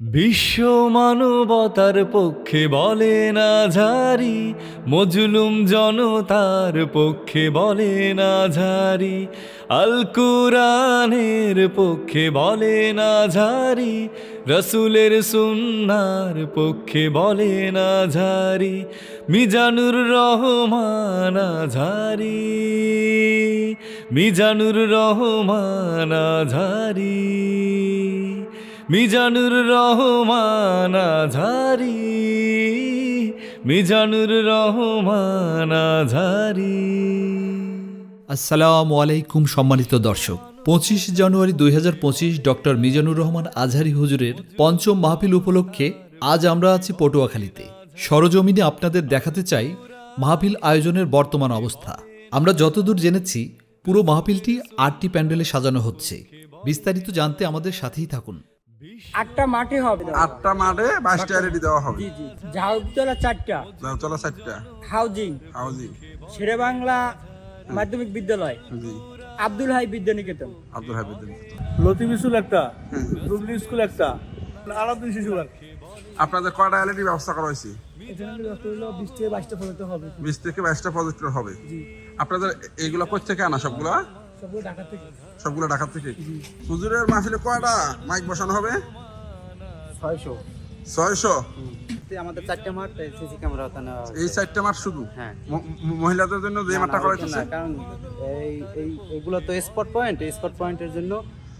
বিশ্ব মানবতার পক্ষে বলে না ঝারি মজলুম জনতার পক্ষে বলে না ঝারি আল কুরআনের পক্ষে বলে না ঝারি রসুলের সুন্নার পক্ষে বলে না ঝারি মিজানুর রহমান ঝারি মিজানুর রহমান ঝারি মিজানুর রহমান আঝারি মিজানুর রহমান আঝারি আসসালামু আলাইকুম সম্মানিত দর্শক। পঁচিশ জানুয়ারি দুই হাজার পঁচিশ ডক্টর মিজানুর রহমান আজহারি হুজুরের পঞ্চম মাহফিল উপলক্ষে আজ আমরা আছি পটুয়াখালীতে। সরজমিনে আপনাদের দেখাতে চাই মাহফিল আয়োজনের বর্তমান অবস্থা। আমরা যতদূর জেনেছি, পুরো মাহফিলটি আটটি প্যান্ডেলে সাজানো হচ্ছে। বিস্তারিত জানতে আমাদের সাথেই থাকুন। আটটা মাঠে হবে আটটা মাঠে বাইশটা রেডি দেওয়া হবে। জি জি। ঝাউতলা চারটা। চলা চারটা। হাউজিং। হাউজিং। শেরে বাংলা মাধ্যমিক বিদ্যালয়। আব্দুল হাই বিদ্যানিকেতন। আব্দুল হাবিবুদ্দিন লতিফ স্কুল একটা রুবলি স্কুল একটা আলাউদ্দিন শিশু আপনাদের কয়টা এলইডি ব্যবস্থা করা হয়েছে? বিশ থেকে বাইশটা পর্যন্ত হবে। বিশ থেকে বাইশটা প্রজেক্টর হবে। আপনাদের এইগুলো কোথা থেকে আনা সবগুলা? সবগুলো ঢাকা থেকে। সবগুলো ঢাকা থেকে? হুজুরের মাহফিলে কয়টা মাইক বসানো হবে? ছয়শো। ছয়শো? আমাদের চারটে মাঠ সিসি ক্যামেরা এই চারটা মাঠ শুধু? হ্যাঁ। মহিলাদের জন্য যে মাঠটা করা না, কারণ এই এই এগুলো তো স্পট পয়েন্ট স্পট পয়েন্টের জন্য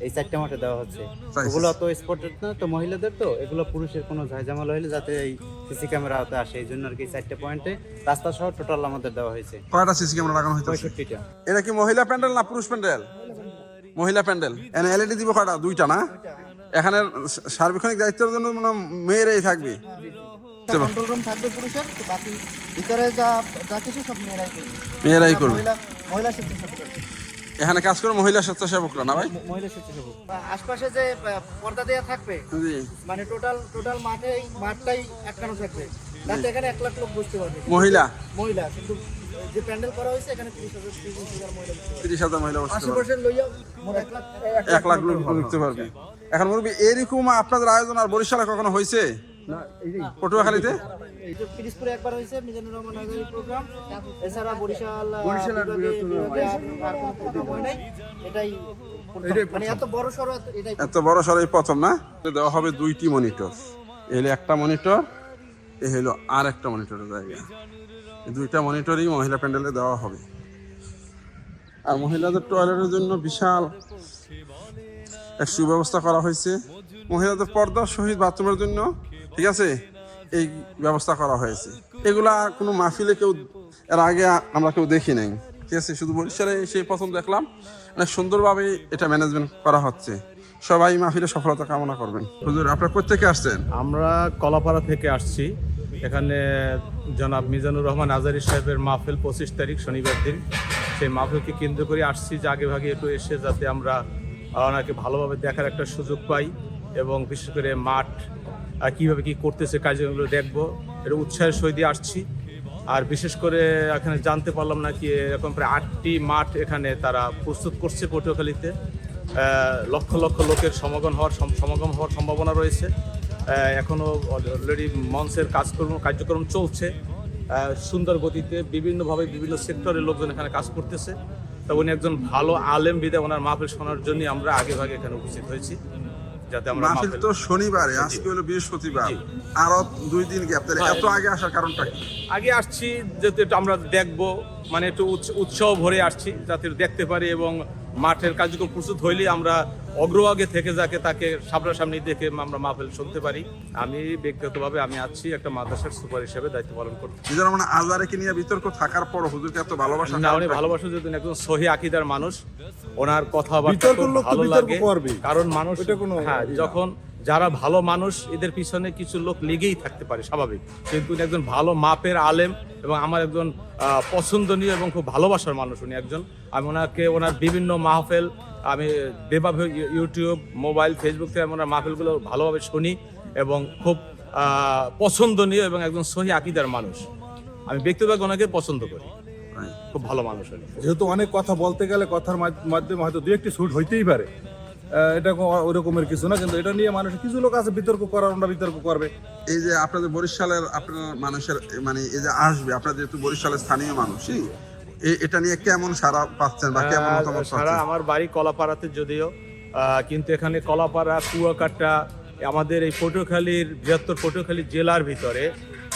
এই চারটে মাঠে দেওয়া হচ্ছে। ওগুলো তো স্পটের না তো মহিলাদের তো এগুলো পুরুষের কোনো ঝাইঝামাল হইলে যাতে এই সিসি ক্যামেরা হাতে আসে এই জন্য আর কি চারটে পয়েন্টে রাস্তা সহ টোটাল আমাদের দেওয়া হয়েছে। কয়টা সিসি ক্যামেরা লাগানো হয়েছে পঁয়ষট্টিটা। এটা কি মহিলা প্যান্ডেল না পুরুষ প্যান্ডেল? মহিলা প্যান্ডেল। এনে এলইডি দিব কয়টা? দুইটা না? এখানে সার্বক্ষণিক দায়িত্বের জন্য মানে মেয়েরাই থাকবে। কন্ট্রোল রুম থাকবে পুরুষের বাকি ভিতরে যা যা কিছু সব মেয়েরাই করবে। মেয়েরাই করবে। মহিলা মহিলা করবে। এখানে কাজ করে মহিলা স্বেচ্ছাসেবকরা না ভাই? মহিলা স্বেচ্ছাসেবক। আশপাশে যে পর্দা থাকবে মানে টোটাল টোটাল মাঠে মাঠটাই একটানো থাকবে। তাতে এখানে এক লাখ লোক বসতে পারবে। মহিলা? মহিলা কিন্তু যে প্যান্ডেল করা হয়েছে এখানে তিরিশ হাজার তিরিশ হাজার মহিলা আশেপাশে লইয়া এক লাখ এক লাখ লোক ঢুকতে পারবে। এখন মুরব্বী এরকম আপনাদের আয়োজন আর বরিশালে কখনো হয়েছে? পটুয়াখালীতে? এই পিরিজপুরে একবার হয়েছে মিজানুর রহমান প্রোগ্রাম। এছাড়া বরিশাল বরিশাল আর আর কোনো হয় নাই। এটাই মানে এত বড় সড়ো এত বড় সরাই প্রথম না? দেওয়া হবে দুইটি মনিটর। এ হলো একটা মনিটর এ হলো আর একটা মনিটরের জায়গা। দুইটা মনিটরই মহিলা প্যান্ডেলে দেওয়া হবে। আর মহিলাদের টয়লেটের জন্য বিশাল এক সুব্যবস্থা করা হয়েছে। মহিলাদের পর্দা সহিত বাথরুমের জন্য ঠিক আছে? এই ব্যবস্থা করা হয়েছে। এগুলা কোনো মাহফিলে কেউ, এর আগে আমরা কেউ দেখি নাই। ঠিক আছে? শুধু বরিশালে সেই প্রথম দেখলাম। অনেক সুন্দরভাবে এটা ম্যানেজমেন্ট করা হচ্ছে। সবাই মাহফিলে সফলতা কামনা করবেন। হুজুর, আপনার কোথেকে আসছেন? আমরা কলাপাড়া থেকে আসছি। এখানে জনাব মিজানুর রহমান আজারি সাহেবের মাহফিল পঁচিশ তারিখ শনিবার দিন। সেই মাহফিলকে কেন্দ্র করে আসছি যে আগে ভাগে একটু এসে যাতে আমরা ওনাকে ভালোভাবে দেখার একটা সুযোগ পাই এবং বিশেষ করে মাঠ কীভাবে কি করতেছে, কাজগুলো দেখব। এটা উৎসাহের সহিত আসছি। আর বিশেষ করে এখানে জানতে পারলাম নাকি এরকম প্রায় আটটি মাঠ এখানে তারা প্রস্তুত করছে পটুয়াখালীতে। লক্ষ লক্ষ লোকের সমাগম হওয়ার সমাগম হওয়ার সম্ভাবনা রয়েছে। এখনও অলরেডি মঞ্চের কাজকর্ম, কার্যক্রম চলছে। সুন্দর গতিতে বিভিন্নভাবে বিভিন্ন সেক্টরের লোকজন এখানে কাজ করতেছে। তা উনি একজন ভালো আলেম বিদে ওনার মাহফিল শোনার জন্যই আমরা আগে ভাগে এখানে উপস্থিত হয়েছি। যাতে আমরা মাহফিল তো শনিবারে আজকে হলো বৃহস্পতিবার। আরও দুই দিন গ্যাপ তাহলে হ্যাঁ। এত আগে আসার কারণটা কি? আগে আসছি যাতে একটু আমরা দেখব মানে একটু উৎস- উৎসাহ ভরে আসছি যাতে দেখতে পারি এবং মাঠের কার্যক্রম প্রস্তুত হইলে আমরা অগ্রভাগে থেকে যাকে তাকে সামনাসামনি দেখে আমরা মাহফিল শুনতে পারি। আমি ব্যক্তিগতভাবে আমি আছি একটা মাদ্রাসার সুপার হিসেবে দায়িত্ব পালন করতে নিজের মানে আজারেকে নিয়ে বিতর্ক থাকার পর হুজুরকে এত ভালোবাসা না উনি ভালোবাসা যদি একজন সহি আকিদার মানুষ ওনার কথাবার্তা ভালো লাগে। কারণ মানুষ কোনো হ্যাঁ যখন যারা ভালো মানুষ এদের পিছনে কিছু লোক লেগেই থাকতে পারে স্বাভাবিক। কিন্তু একজন ভালো মাপের আলেম এবং আমার একজন পছন্দনীয় এবং খুব ভালোবাসার মানুষ উনি একজন। আমি ওনাকে ওনার বিভিন্ন মাহফেল আমি যেভাবে ইউটিউব মোবাইল ফেসবুক থেকে আমি ওনার মাহফেলগুলো ভালোভাবে শুনি এবং খুব পছন্দনীয় এবং একজন সহি আকিদার মানুষ। আমি ব্যক্তিগত ওনাকে পছন্দ করি। খুব ভালো মানুষ যেহেতু অনেক কথা বলতে গেলে কথার মাধ- মাধ্যমে হয়তো দু একটি শুট হইতেই পারে। এটা ওরকমের কিছু না কিন্তু এটা নিয়ে মানুষ কিছু লোক আছে বিতর্ক করার ওরা বিতর্ক করবে। এই যে আপনাদের বরিশালের আপনার মানুষের মানে এই যে আসবে আপনার যেহেতু বরিশালের স্থানীয় মানুষই এ- এটা নিয়ে কেমন সারা পাচ্ছেন বা কেমন মতামত সারা আমার বাড়ি কলাপাড়াতে যদিও কিন্তু এখানে কলাপাড়া কুয়াকাটা আমাদের এই পটুয়াখালীর বৃহত্তর পটুয়াখালী জেলার ভিতরে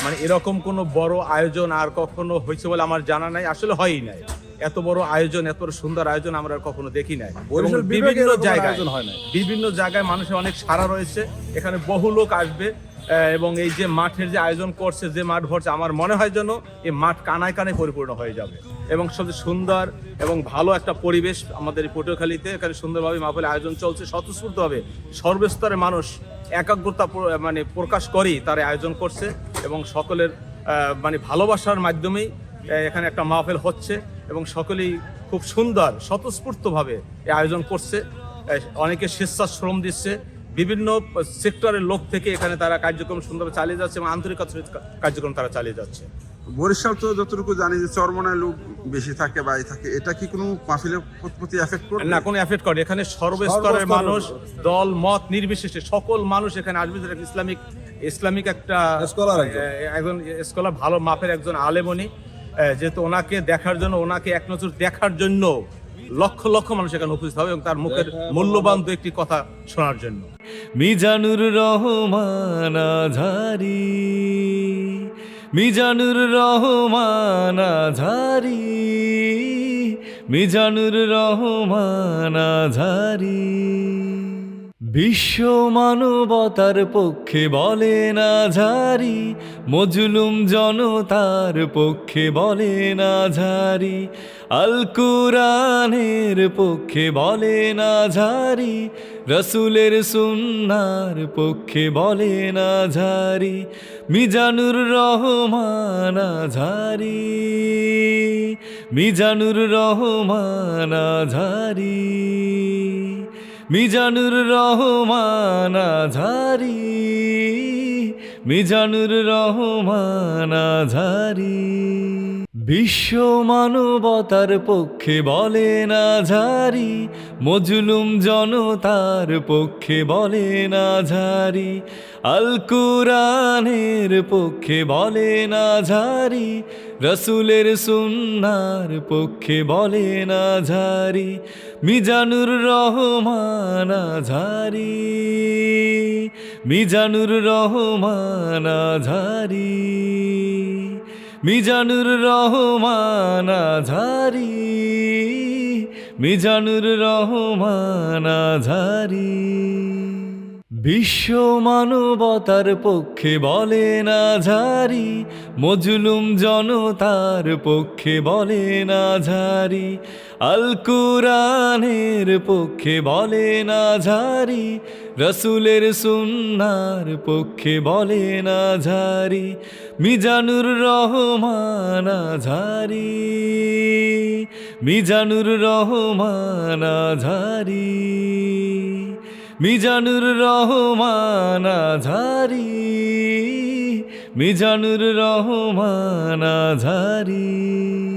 মানে এরকম কোনো বড় আয়োজন আর কখনো হয়েছে বলে আমার জানা নাই আসলে হয়ই নাই। এত বড় আয়োজন এত বড় সুন্দর আয়োজন আমরা কখনো দেখি নাই। বিভিন্ন জায়গায় আয়োজন হয় না বিভিন্ন জায়গায় মানুষের অনেক সারা রয়েছে। এখানে বহু লোক আসবে এবং এই যে মাঠের যে আয়োজন করছে যে মাঠ ভরছে আমার মনে হয় যেন এই মাঠ কানায় কানায় পরিপূর্ণ হয়ে যাবে। এবং সবচেয়ে সুন্দর এবং ভালো একটা পরিবেশ আমাদের এই পটুয়াখালীতে এখানে সুন্দরভাবে মাহফিল আয়োজন চলছে। স্বতঃস্ফূর্তভাবে সর্বস্তরের মানুষ একাগ্রতা মানে প্রকাশ করেই তারা আয়োজন করছে এবং সকলের মানে ভালোবাসার মাধ্যমেই এখানে একটা মাহফিল হচ্ছে। এবং সকলেই খুব সুন্দর স্বতঃস্ফূর্তভাবে এই আয়োজন করছে। অনেকে স্বেচ্ছাশ্রম দিচ্ছে। বিভিন্ন সেক্টরের লোক থেকে এখানে তারা কার্যক্রম সুন্দর চালিয়ে যাচ্ছে এবং কা- কার্যক্রম তারা চালিয়ে যাচ্ছে। বরিশাল তো যতটুকু জানি যে চরমনায় লোক বেশি থাকে বা এই থাকে এটা কি কোনো মাহফিলের প্রতি এফেক্ট করে না কোনো এফেক্ট করে এখানে সর্বস্তরের মানুষ দল মত নির্বিশেষে সকল মানুষ এখানে আসবে। যেটা ইসলামিক ইসলামিক একটা একজন। একজন স্কলার ভালো মাপের একজন আলেমনি। যেহেতু ওনাকে দেখার জন্য ওনাকে এক নজর দেখার জন্য লক্ষ লক্ষ মানুষ এখানে উপস্থিত হবে এবং তার মুখের মূল্যবান দু একটি কথা শোনার জন্য। মিজানুর রহমান আঝারি মিজানুর রহমান আঝারি মিজানুর রহমান আঝারি। বিশ্ব মানবতার পক্ষে বলে না ঝারি মজলুম জনতার পক্ষে বলে না ঝারি আল কুরানের পক্ষে বলে না ঝারি রসুলের সুন্নার পক্ষে বলে না ঝারি মিজানুর রহমান ঝারি মিজানুর রহমান আঝারি মিজানুর রহমান আঝারি মিজানুর রহমান আঝারি বিশ্ব মানবতার পক্ষে বলে না ঝারি মজলুম জনতার পক্ষে বলে না ঝারি আল কুরানের পক্ষে বলে না ঝারি রসুলের সুন্নার পক্ষে বলে না ঝারি মিজানুর রহমান ঝারি মিজানুর রহমান আঝারি মিজানুর রহমান আঝারি মিজানুর রহমান আঝারি বিশ্ব মানবতার পক্ষে বলে না ঝারি মজলুম জনতার পক্ষে বলে না ঝারি আল কুরানের পক্ষে বলে না ঝারি রসুলের সুন্নার পক্ষে বলে না আঝারি মিজানুর রহমান আঝারি মিজানুর রহমান আঝারি মিজানুর রহমান আঝারি মিজানুর রহমান আঝারি